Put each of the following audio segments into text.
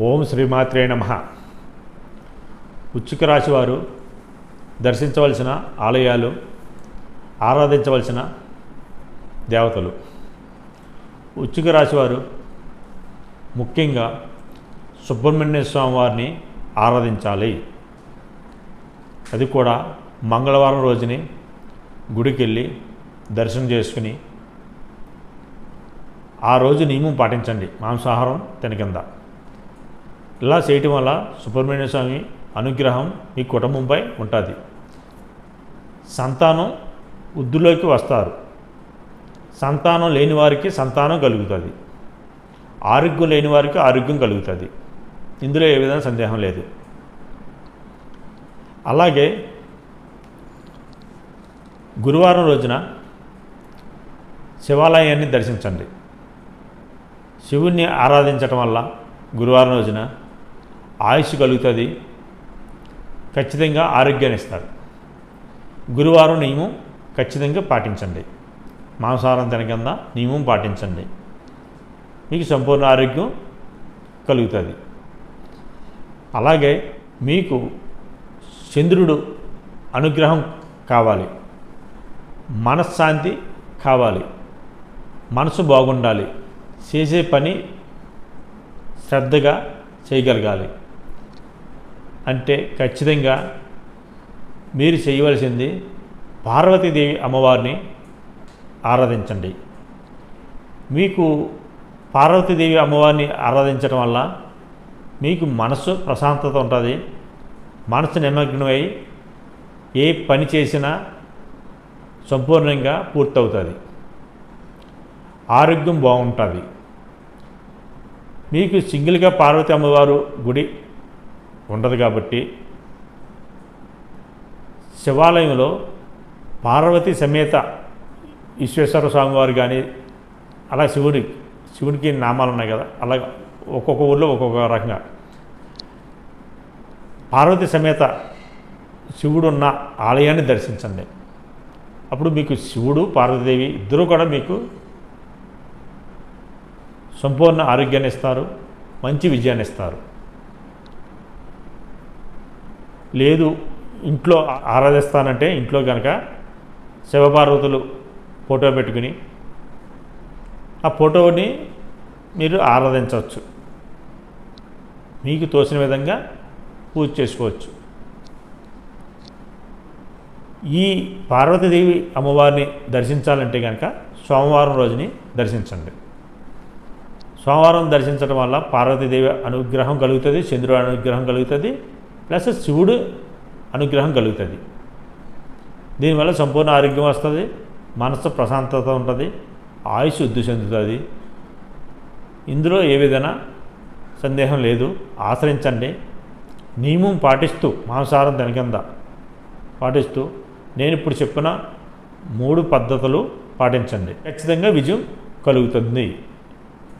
ఓం శ్రీమాత్రే నమ. ఉచ్చిక రాశి వారు దర్శించవలసిన ఆలయాలు ఆరాధించవలసిన దేవతలు. ఉచ్చిక రాశి వారు ముఖ్యంగా సుబ్రహ్మణ్య స్వామి వారిని ఆరాధించాలి. అది కూడా మంగళవారం రోజుని గుడికి వెళ్ళి దర్శనం చేసుకుని ఆ రోజు నియమం పాటించండి. మాంసాహారం తినకింద. ఇలా చేయటం వల్ల సుబ్రహ్మణ్య స్వామి అనుగ్రహం మీ కుటుంబంపై ఉంటుంది. సంతానం వృద్ధిలోకి వస్తారు. సంతానం లేని వారికి సంతానం కలుగుతుంది. ఆరోగ్యం లేని వారికి ఆరోగ్యం కలుగుతుంది. ఇందులో ఏ విధంగా సందేహం లేదు. అలాగే గురువారం రోజున శివాలయాన్ని దర్శించండి. శివుణ్ణి ఆరాధించటం వల్ల గురువారం రోజున ఆయుష్ కలుగుతుంది. ఖచ్చితంగా ఆరోగ్యాన్ని ఇస్తారు. గురువారం నియమం ఖచ్చితంగా పాటించండి. మాంసాహారం తినకుండా నియమం పాటించండి. మీకు సంపూర్ణ ఆరోగ్యం కలుగుతుంది. అలాగే మీకు చంద్రుడు అనుగ్రహం కావాలి. మనశ్శాంతి కావాలి. మనసు బాగుండాలి. చేసే పని శ్రద్ధగా చేయగలగాలి. అంటే ఖచ్చితంగా మీరు చేయవలసింది పార్వతీదేవి అమ్మవారిని ఆరాధించండి. మీకు పార్వతీదేవి అమ్మవారిని ఆరాధించడం వల్ల మీకు మనసు ప్రశాంతత ఉంటుంది మనసు నిమగ్నమై ఏ పని చేసినా సంపూర్ణంగా పూర్తవుతుంది. ఆరోగ్యం బాగుంటుంది. మీకు సింగిల్గా పార్వతి అమ్మవారు గుడి ఉండదు కాబట్టి శివాలయంలో పార్వతి సమేత ఈశ్వేశ్వర స్వామివారు కానీ అలా శివుడి శివుడికి నామాలు ఉన్నాయి కదా అలా ఒక్కొక్క ఊళ్ళో ఒక్కొక్క రకంగా. పార్వతి సమేత శివుడు ఉన్న ఆలయాన్ని దర్శించండి. అప్పుడు మీకు శివుడు పార్వతీదేవి ఇద్దరూ కూడా మీకు సంపూర్ణ ఆరోగ్యాన్ని ఇస్తారు మంచి విజయాన్ని ఇస్తారు. లేదు ఇంట్లో ఆరాధిస్తానంటే ఇంట్లో కనుక శివపార్వతులు ఫోటో పెట్టుకుని ఆ ఫోటోని మీరు ఆరాధించవచ్చు. మీకు తోచిన విధంగా పూజ చేసుకోవచ్చు. ఈ పార్వతీదేవి అమ్మవారిని దర్శించాలంటే కనుక సోమవారం రోజుని దర్శించండి. సోమవారం దర్శించడం వల్ల పార్వతీదేవి అనుగ్రహం కలుగుతుంది చంద్రుడు అనుగ్రహం కలుగుతుంది ప్లస్ శివుడు అనుగ్రహం కలుగుతుంది. దీనివల్ల సంపూర్ణ ఆరోగ్యం వస్తుంది మనసు ప్రశాంతత ఉంటుంది ఆయుష్ వృద్ధి చెందుతుంది. ఇందులో ఏ విధంగా సందేహం లేదు ఆశ్రయించండి. నియమం పాటిస్తూ మాంసాహారం తినకింద. పాటిస్తూ నేను ఇప్పుడు చెప్పిన మూడు పద్ధతులు పాటించండి. ఖచ్చితంగా విజయం కలుగుతుంది.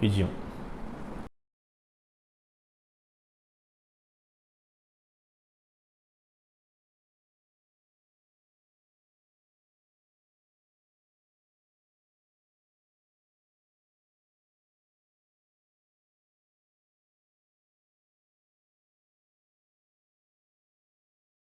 విజయం.